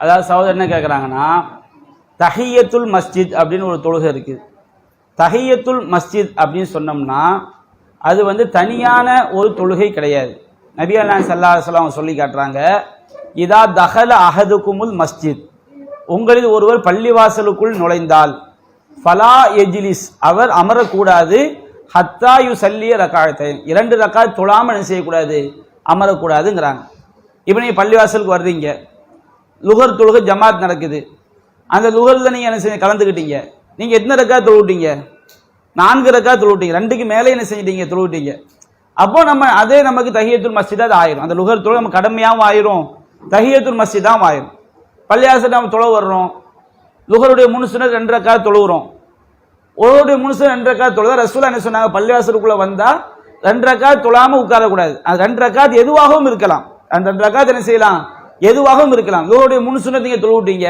அதாவது சகோதரர் என்ன கேட்குறாங்கன்னா தஹியத்துல் மஸ்ஜித் அப்படின்னு ஒரு தொழுகை இருக்குது. தஹியத்துல் மஸ்ஜித் அப்படின்னு சொன்னோம்னா அது வந்து தனியான ஒரு தொழுகை கிடையாது. நபி அல்லாஹ் ஸல்லல்லாஹு சொல்லி காட்டுறாங்க இதா தஹல அஹதுக்குமுல் மஸ்ஜித். உங்களில் ஒருவர் பள்ளிவாசலுக்குள் நுழைந்தால் ஃபலா எஜிலிஸ் அவர் அமரக்கூடாது ஹத்தா யு சல்லிய ரக்காயத்தை இரண்டு ரக்காய் தொழாமல் என்ன செய்யக்கூடாது? அமரக்கூடாதுங்கிறாங்க. இப்போ நீங்கள் பள்ளிவாசலுக்கு வர்றீங்க லுகர் தொழுக ஜமாத் நடக்குது. அந்த லுகரில் நீங்கள் என்ன செய்ய கலந்துக்கிட்டீங்க நீங்கள் எத்தனை ரக்கா தொழுவிட்டீங்க? நான்கு ரக்கா தொழுவிட்டீங்க. ரெண்டுக்கு மேலே என்ன செஞ்சிட்டீங்க? தொழுவிட்டீங்க. அப்போ நம்ம அதே நமக்கு தஹியத்துல் மஸ்ஜிதாக அது ஆயிரும். அந்த லுகர் தொழில் நம்ம கடமையாகவும் ஆயிரும். தஹியத்துல் மஸ்ஜிதாகவும் ஆயிரும். பள்ளியாசல் நம்ம தொழ வர்றோம். லுகருடைய முனுசுனர் ரெண்டு ரக்கா தொழுகிறோம் ஒருவருடைய முனுசு ரெண்டு ரக்கா தொழுதா ரசூலா என்ன சொன்னாங்க? பள்ளியாசருக்குள்ளே வந்தால் ரெண்டு ரக்கா தொழாமல் உட்காரக்கூடாது. அது ரெண்டு ரக்காத் எதுவாகவும் இருக்கலாம். அந்த ரெண்டு ரக்காத் என்ன செய்யலாம்? எதுவாகவும் இருக்கலாம். லுகருடைய முன் சுண்ணத்தை தொழுவிட்டீங்க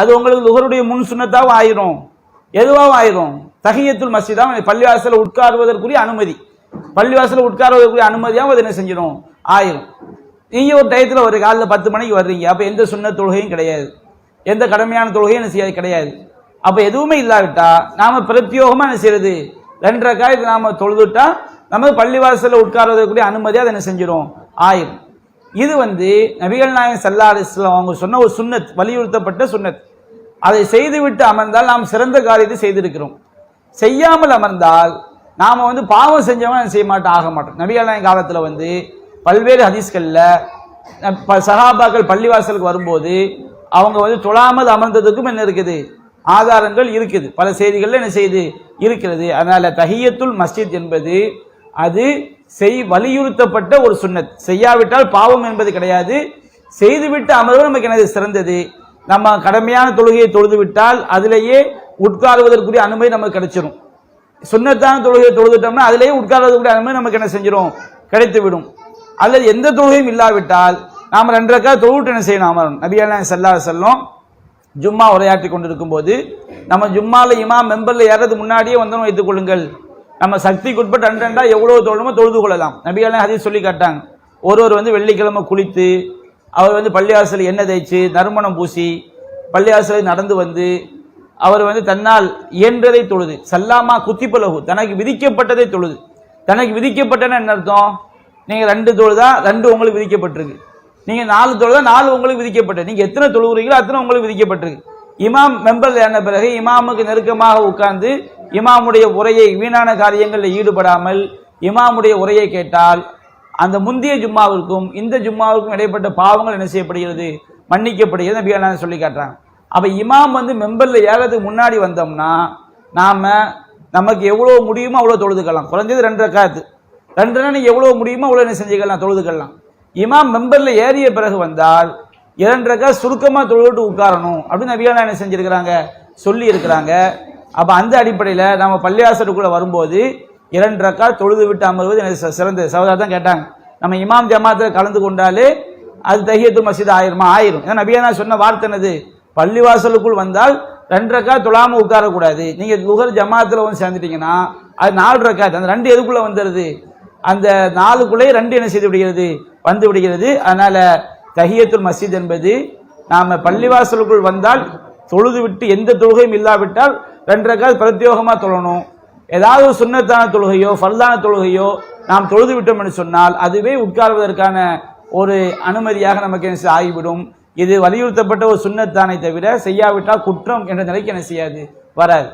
அது உங்களுக்கு லுகருடைய முன் சுண்ணத்தாவும் ஆயிரும். எதுவாகவும் ஆயிரும்? தகியத்துல் மஸ்ஜிதாம் பள்ளிவாசல உட்காருவதற்குரிய அனுமதி. பள்ளிவாசல உட்காருவதற்குரிய அனுமதியாகவும் அது என்ன செஞ்சிடும்? ஆயிரும். நீங்கள் ஒரு டயத்தில் ஒரு காலில் பத்து மணிக்கு வர்றீங்க. அப்போ எந்த சுண்ண தொழுகையும் கிடையாது. எந்த கடமையான தொழுகையும் என்ன செய்யாது? கிடையாது. அப்போ எதுவுமே இல்லாவிட்டா நாம் பிரத்யோகமாக என்ன செய்யறது ரெண்டரை காய்க்கு நாம் தொழுதுட்டா நம்ம பள்ளிவாசலில் உட்கார்வதற்குரிய அனுமதி அதை என்ன செஞ்சிடும் ஆயிரும். இது வந்து நபிகள் நாயகம் சல்லா அலிஸ்லாம் அவங்க சொன்ன ஒரு சுண்ணத் வலியுறுத்தப்பட்ட சுன்னத். அதை செய்துவிட்டு அமர்ந்தால் நாம் சிறந்த காரியத்தை செய்திருக்கிறோம். செய்யாமல் அமர்ந்தால் நாம் வந்து பாவம் செஞ்சவன் செய்ய மாட்டோம்? ஆக மாட்டோம். நபிகள் நாயகம் காலத்தில் வந்து பல்வேறு ஹதீஸ்களில் சகாபாக்கள் ப- பள்ளிவாசலுக்கு வரும்போது அவங்க வந்து தொழாமல் அமர்ந்ததுக்கும் என்ன இருக்குது? ஆதாரங்கள் இருக்குது. பல செய்திகளில் என்ன செய்து இருக்கிறது? அதனால் தஹியத்துல் மஸ்ஜித் என்பது அது செய் வலியுறுத்தப்பட்ட ஒரு சுன்னத் செய்யாவிட்டால் பாவம் என்பது கிடையாது. செய்துவிட்டு அமர்வு நமக்கு எனது சிறந்தது. நம்ம கடமையான தொழுகையை தொழுது விட்டால் அதிலேயே உட்காருவதற்குரிய அனுமதி நமக்கு கிடைச்சிடும் சுன்னத்தான தொழுகையை தொழுதுட்டோம்னா அதிலேயே உட்கார்வதற்குரிய அனுமதி நமக்கு என்ன செஞ்சிடும் கிடைத்து விடும் அல்லது எந்த தொழுகையும் இல்லாவிட்டால் நாம் ரெண்டரைக்கா தொழுவிட்டு என்ன செய்யணும்? அமரணும். நபியெல்லாம் செல்லா செல்லும் ஜும்மா உரையாற்றி கொண்டிருக்கும் போது நம்ம ஜும்மாவில் இமாம் மெம்பரில் ஏறது முன்னாடியே வந்தோம் வைத்துக் கொள்ளுங்கள். நம்ம சக்திக்கு உட்பட்டு அன்றண்டா எவ்வளோ தோழமோ தொழுமோ தொழுது கொள்ளலாம். நபியான அதையும் சொல்லி காட்டாங்க ஒருவர் வந்து வெள்ளிக்கிழமை குளித்து அவர் வந்து பள்ளிவாசல் எண்ணெய் தேய்ச்சி நறுமணம் பூசி பள்ளிவாசலில் நடந்து வந்து அவர் வந்து தன்னால் இயன்றதை தொழுது. சல்லாமா குத்திப்பலகு தனக்கு விதிக்கப்பட்டதை தொழுது. தனக்கு விதிக்கப்பட்டன என்ன அர்த்தம்? நீங்கள் ரெண்டு தொழுதா ரெண்டு உங்களுக்கு விதிக்கப்பட்டிருக்கு. நீங்கள் நாலு தொழுதா நாலு உங்களுக்கு விதிக்கப்பட்டது நீங்கள் எத்தனை தொழுகிறீங்களோ அத்தனை உங்களுக்கு விதிக்கப்பட்டிருக்கு. இமாம் மெம்பர் ஆன பிறகு இமாமுக்கு நெருக்கமாக உட்கார்ந்து இமாமுடைய உரையை வீணான காரியங்களில் ஈடுபடாமல் இமாமுடைய உரையை கேட்டால் அந்த முந்தைய ஜும்மாவிற்கும் இந்த ஜும்மாவிற்கும் இடைப்பட்ட பாவங்கள் என்ன செய்யப்படுகிறது? மன்னிக்கப்படுகிறது. நபி சொல்லி காட்டுறாங்க. அப்போ இமாம் வந்து மெம்பரில் ஏறதுக்கு முன்னாடி வந்தோம்னா நாம் நமக்கு எவ்வளோ முடியுமோ அவ்வளோ தொழுதுக்கலாம் குறைஞ்சது ரெண்டு ரக்காத்து. ரெண்டு எவ்வளோ முடியுமோ அவ்வளோ என்ன செஞ்சுக்கலாம் தொழுதுக்கலாம் இமாம் மெம்பரில் ஏறிய பிறகு வந்தால் இரண்டு ரக்கா சுருக்கமாக தொழுவிட்டு உட்காரணும் அப்படின்னு நபியான என்ன செஞ்சிருக்கிறாங்க? சொல்லி இருக்கிறாங்க அப்போ அந்த அடிப்படையில் நம்ம பள்ளியாசருக்குள்ளே வரும்போது இரண்டு ரக்கா தொழுது விட்டு அமர்வது எனக்கு சிறந்தது. சகோதரர் தான் கேட்டாங்க. நம்ம இமாம் ஜமாத்தில் கலந்து கொண்டாலே அது தஹியத்து மசீத் ஆயிருமா ஆயிரும். ஏன்னா நபியானா சொன்ன வார்த்தை என்னது? பள்ளிவாசலுக்குள் வந்தால் ரெண்டு ரக்கா தொழாமல் உட்காரக்கூடாது. நீங்கள் லுகர் ஜமாத்தில் வந்து சேர்ந்துட்டீங்கன்னா அது நாலு ரக்காத் அந்த ரெண்டு எதுக்குள்ள வந்துடுது? அந்த நாலுக்குள்ளே ரெண்டு என்ன செய்து விடுகிறது? வந்து விடுகிறது. அதனால் தஹியத்துல் மசீத் என்பது நாம் பள்ளிவாசலுக்குள் வந்தால் தொழுது விட்டு எந்த தொழுகையும் இல்லாவிட்டால் ரெண்டு ரக்காத் தொழணும். ஏதாவது ஒரு சுண்ணத்தான தொழுகையோ ஃபர்தான தொழுகையோ நாம் தொழுது விட்டோம் என்று சொன்னால் அதுவே உட்கார்வதற்கான ஒரு அனுமதியாக நமக்கு என்ன ஆகிவிடும். இது வலியுறுத்தப்பட்ட ஒரு சுண்ணத்தானை தவிர செய்யாவிட்டால் குற்றம் என்ற நிலைக்கு என்ன செய்யாது? வராது.